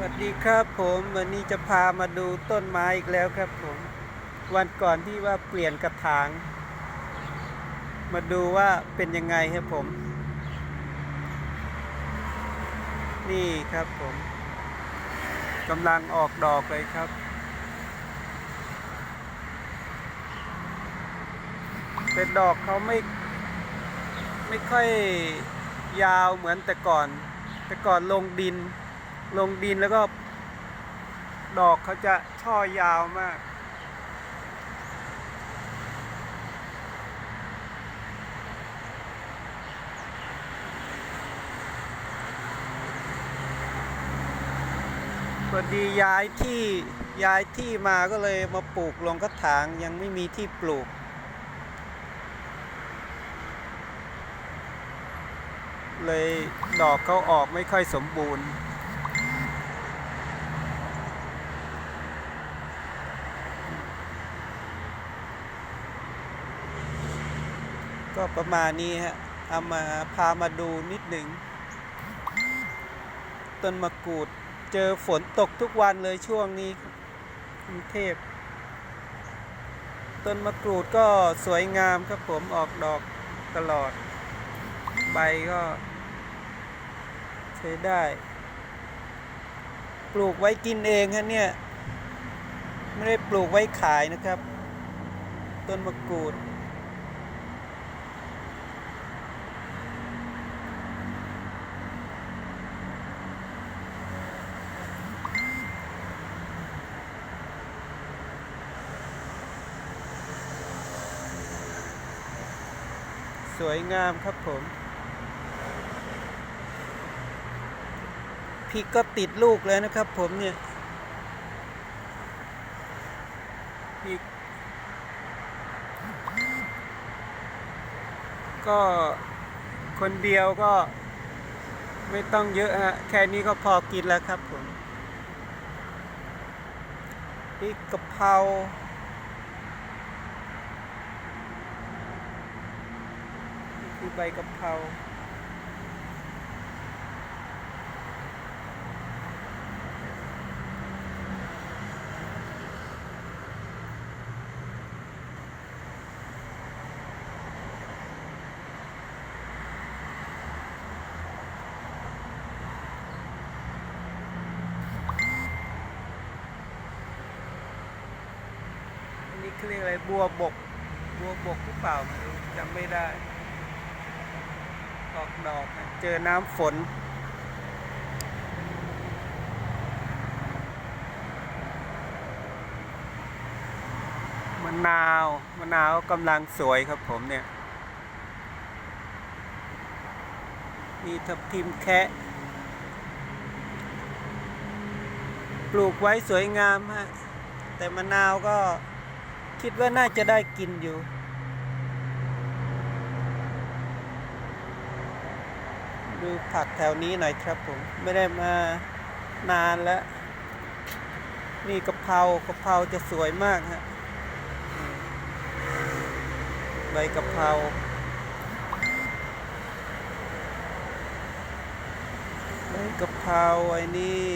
วัสดีครับผมวันนี้จะพามาดูต้นไม้อีกแล้วครับผม วันก่อนที่ว่าเปลี่ยนกระถาง มาดูว่าเป็นยังไงครับผม นี่ครับผมกำลังออกดอกเลยครับแต่ดอกเขาไม่ ไม่ค่อยยาวเหมือนแต่ก่อน แต่ก่อนลงดิน ลงดินแล้วก็ ดอกเขาจะช่อยาวมากพอดีย้ายที่ย้ายที่มาก็เลยมาปลูกลงกระถางยังไม่มีที่ปลูก เลยดอกเขาออกไม่ค่อยสมบูรณ์ ก็ประมาณนี้ฮะเอามาพามาดูนิดหนึ่งต้นมะกรูดเจอฝนตกทุกวันเลยช่วงนี้กรุงเทพต้นมะกรูดก็สวยงามครับผมออกดอกตลอด ใบก็ ใช้ได้ ปลูกไว้กินเองฮะเนี่ย ไม่ได้ปลูกไว้ขายนะครับ ต้นมะกรูด วยงามครับผมพริกก็ติดลูกแล้วนะครับผมเนี่ยพริกก็คนเดียวก็ไม่ต้องเยอะฮะ แค่นี้ก็พอกินแล้วครับผมพริกกะเพรา คือใบกะเพราอันนี้เขาเรียกอะไรบัวบก บัวบกหรือเปล่าจำไม่ได้ ออกดอกเจอน้ำฝน มะนาวมะนาวกำลังสวยครับผมเนี่ยนี่ทับทิมแคะปลูกไว้สวยงามฮะแต่มะนาวก็คิดว่าน่าจะได้กินอยู่ ดูผักแถวนี้หน่อยครับผมไม่ได้มานานแล้ว นี่กะเพรากะเพราจะสวยมากฮะใบกะเพราใบกะเพราไอ้นี่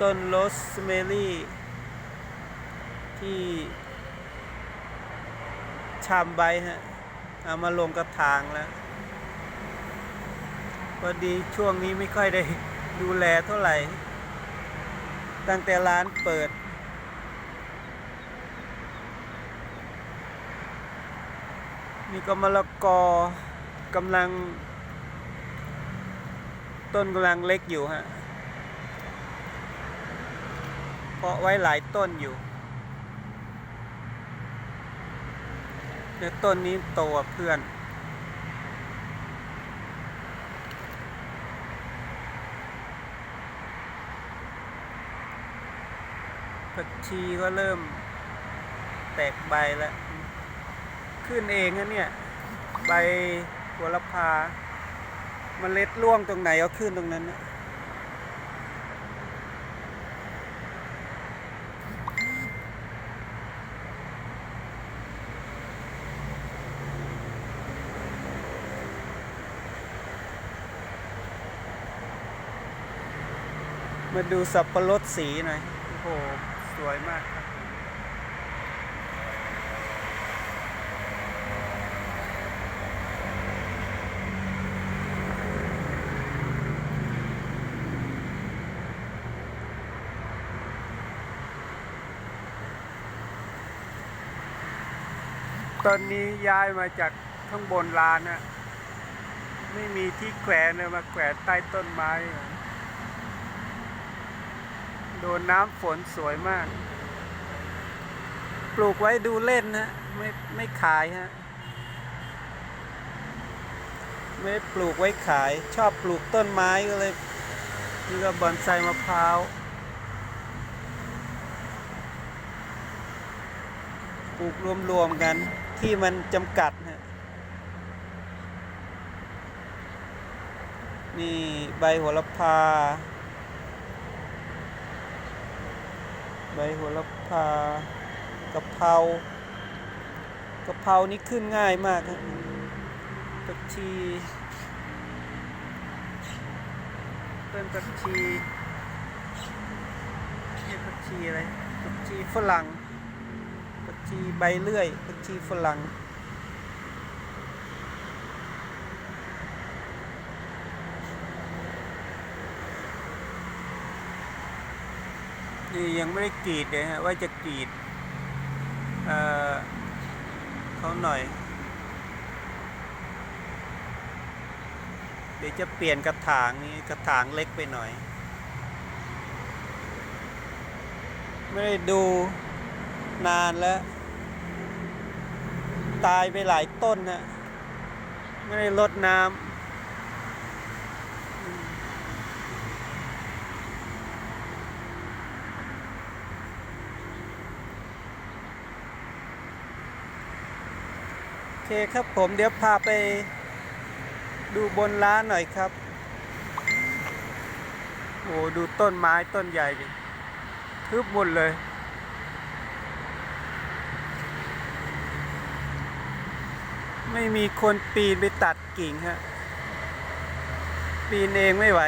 ต้นโรสเมลี่ ที่ชามใบฮะ เอามาลงกระถางแล้วพอดีช่วงนี้ไม่ค่อยได้ดูแลเท่าไหร่ ตั้งแต่ร้านเปิด นี่ก็มะละกอกำลัง ต้นกำลังเล็กอยู่ฮะเพราะไว้หลายต้นอยู่ เดี๋ยวต้นนี้โตเพื่อน ผักชีก็เริ่มแตกใบแล้ว ขึ้นเองนะเนี่ย ใบหัวละพาเมล็ดร่วงตรงไหนก็ขึ้นตรงนั้นนะ มาดูสับปะรดสีหน่อย โอ้โห สวยมากครับตอนนี้ย้ายมาจากข้างบนลานนะไม่มีที่แขวนเลยมาแขวนใต้ต้นไม้ โดนน้ำฝนสวยมาก ปลูกไว้ดูเล่นนะไม่ไม่ขายฮะไม่ปลูกไว้ขายชอบปลูกต้นไม้ก็เลยนี่ก็บอนไซมะพร้าวปลูกรวมๆกันที่มันจำกัดฮะนี่ใบโหระพา ใบโหระพากะเพรากะเพรานี่ขึ้นง่ายมากครับผักชีต้นผักชีนี่ผักชีอะไรผักชีฝรั่งผักชีใบเลื่อยผักชีฝรั่ง นี่ยังไม่ได้กรีดเลยฮะว่าจะกรีดเอ่อเขาหน่อย เดี๋ยวจะเปลี่ยนกระถางนี้กระถางเล็กไปหน่อย ไม่ได้ดูนานแล้ว ตายไปหลายต้นนะไม่ได้ลดน้ำ เคครับผมเดี๋ยวพาไปดูบนร้านหน่อยครับ โอ้ดูต้นไม้ต้นใหญ่ทึบหมดเลยไม่มีคนปีนไปตัดกิ่งฮะ ปีนเองไม่ไหว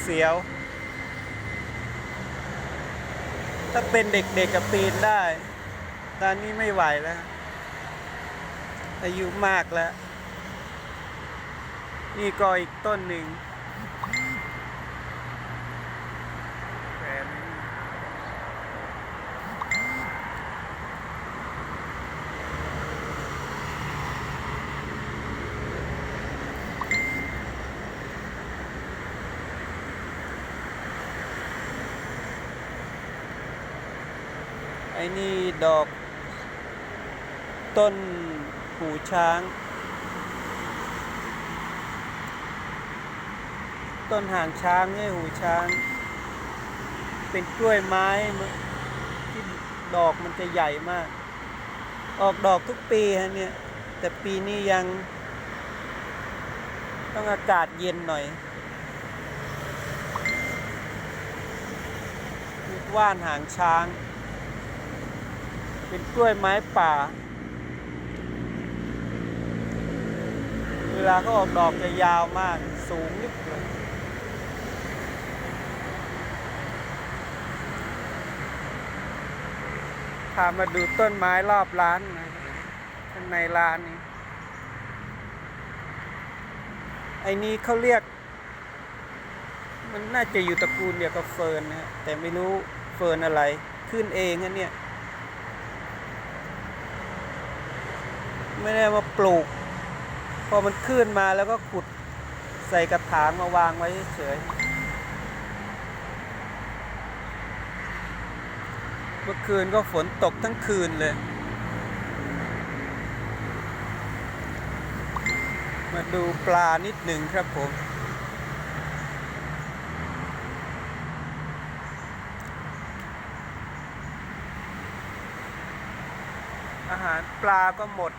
เสียว ถ้าเป็นเด็กๆกับปีนได้ ตอนนี้ไม่ไหวแล้ว อายุมากแล้ว นี่ก็อีกต้นหนึ่งแนไอ้นี่ดอก ต้นหูช้าง ต้นหางช้างเนี่ยหูช้าง เป็นกล้วยไม้ที่ดอกมันจะใหญ่มาก ออกดอกทุกปีฮะเนี่ย แต่ปีนี้ยัง ต้องอากาศเย็นหน่อยว่านหางช้าง เป็นกล้วยไม้ป่า เวลาเขาออกดอกจะยาวมาก สูงนิดเลยพามาดูต้นไม้รอบร้านนะข้างในร้านนี้ ไอ้นี้เขาเรียก มันน่าจะอยู่ตระกูลเดียวกับเฟิร์นนะฮะแต่ไม่รู้เฟิร์นอะไร ขึ้นเองนะเนี่ยไม่ได้มาปลูก พอมันขึ้นมาแล้วก็ขุดใส่กระถางมาวางไว้เฉย เมื่อคืนก็ฝนตกทั้งคืนเลย มาดูปลานิดหนึ่งครับผม อาหารปลาก็หมด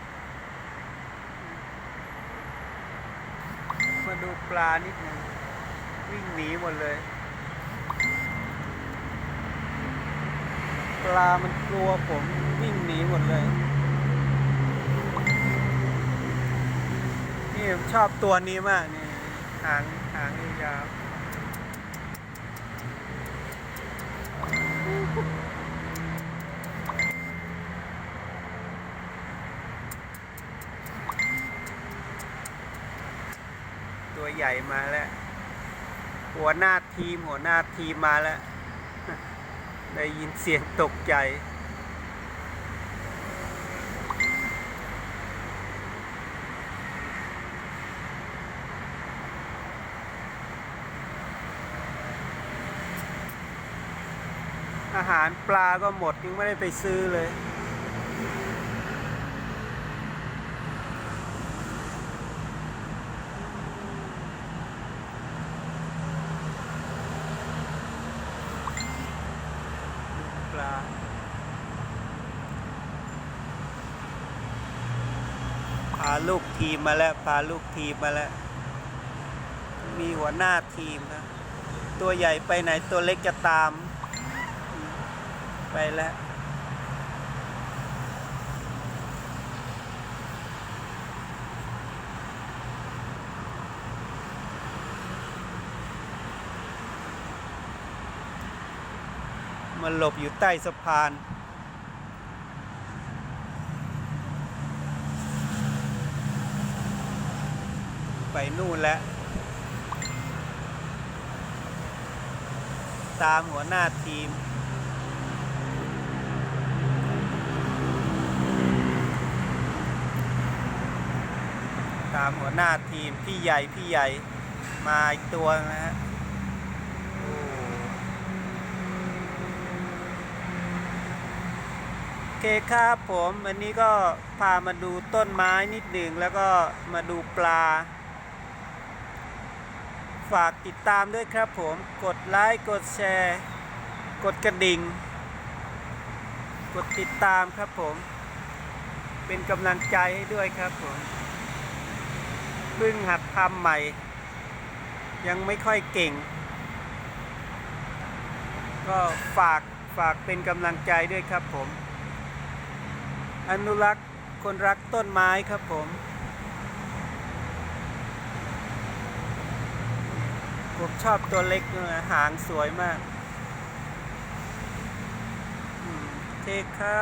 มา ดูปลานิดหนึ่งวิ่งหนีหมดเลย ปลามันกลัวผมวิ่งหนีหมดเลย นี่ชอบตัวนี้มากนี่หางหางยาว ใหญ่มาแล้ว หัวหน้าทีมหัวหน้าทีมมาแล้ว ได้ยินเสียงตกใจ อาหารปลาก็หมดยังไม่ได้ไปซื้อเลย ปลา พา ลูกทีมมาแล้ว พาลูกทีมมาแล้ว มีหัวหน้าทีมนะ ตัวใหญ่ไปไหนตัวเล็กจะตาม ไปแล้วมันหลบอยู่ใต้สะพาน ไปนู่นแล้ว ตามหัวหน้าทีม ตามหัวหน้าทีม พี่ใหญ่พี่ใหญ่มาอีกตัวนะฮะโอ้โอเคครับผม วันนี้ก็พามาดูต้นไม้นิดหนึ่งแล้วก็มาดูปลา ฝากติดตามด้วยครับผม กดไลค์ กดแชร์ กดกระดิ่ง กดติดตามครับผม เป็นกำลังใจให้ด้วยครับผม เพิ่งหัดทำใหม่ ยังไม่ค่อยเก่ง ก็ฝากฝากเป็นกำลังใจด้วยครับผม อนุรักษ์คนรักต้นไม้ครับผม ผมชอบตัวเล็กนะหางสวยมากอืมโอเคครับ